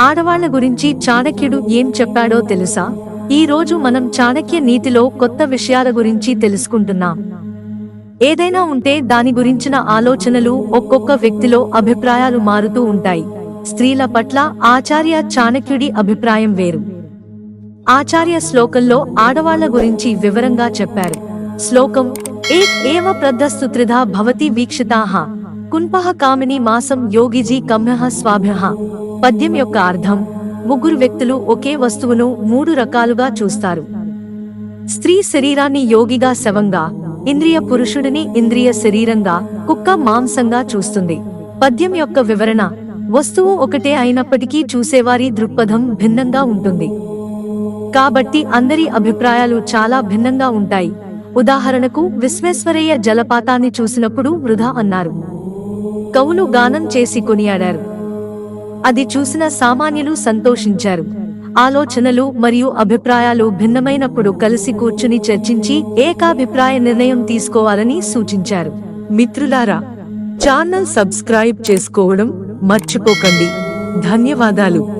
ఆడవాళ్ళ గురించి చాణక్యుడు ఏం చెప్పాడో తెలుసా? ఈ రోజు మనం చాణక్య నీతిలో కొత్త విషయాల గురించి తెలుసుకుంటున్నాం. ఏదైనా ఉంటే దాని గురించిన ఆలోచనలు ఒక్కొక్క వ్యక్తిలో అభిప్రాయాలు మారుతూ ఉంటాయి. స్త్రీల పట్ల ఆచార్య చాణక్యుడి అభిప్రాయం వేరు. ఆచార్య శ్లోకంలో ఆడవాళ్ళ గురించి వివరంగా చెప్పారు. శ్లోకం ఏ ఏవ ప్రద్దస్తుత్రిధా భవతి వీక్షితాహ కుంపహ కామిని మాసం యోగిజీ కమ్యహ స్వాభ్యహ పద్యం యొక్క అర్థం ముగ్గురు వ్యక్తులు ఒకే వస్తువును మూడు రకాలుగా చూస్తారు. స్త్రీ శరీరాన్ని యోగిగా శవంగా ఇంద్రియ పురుషుడిని ఇంద్రియ శరీరంగా కుక్క మాంసంగా చూస్తుంది. పద్యం యొక్క వివరణ వస్తువు ఒకటే అయినప్పటికీ చూసేవారి దృక్పథం భిన్నంగా ఉంటుంది. కాబట్టి అందరి అభిప్రాయాలు చాలా భిన్నంగా ఉంటాయి. ఉదాహరణకు విశ్వేశ్వరయ్య జలపాతాన్ని చూసినప్పుడు వృధా అన్నారు. కవులు గానం చేసి కొనియాడారు. అది చూసిన సామాన్యులు సంతోషించారు. ఆలోచనలు మరియు అభిప్రాయాలు భిన్నమైనప్పుడు కలిసి కూర్చుని చర్చించి ఏకాభిప్రాయ నిర్ణయం తీసుకోవాలని సూచించారు. మిత్రులారా ఛానల్ సబ్స్క్రైబ్ చేసుకోవడం మర్చిపోకండి. ధన్యవాదాలు.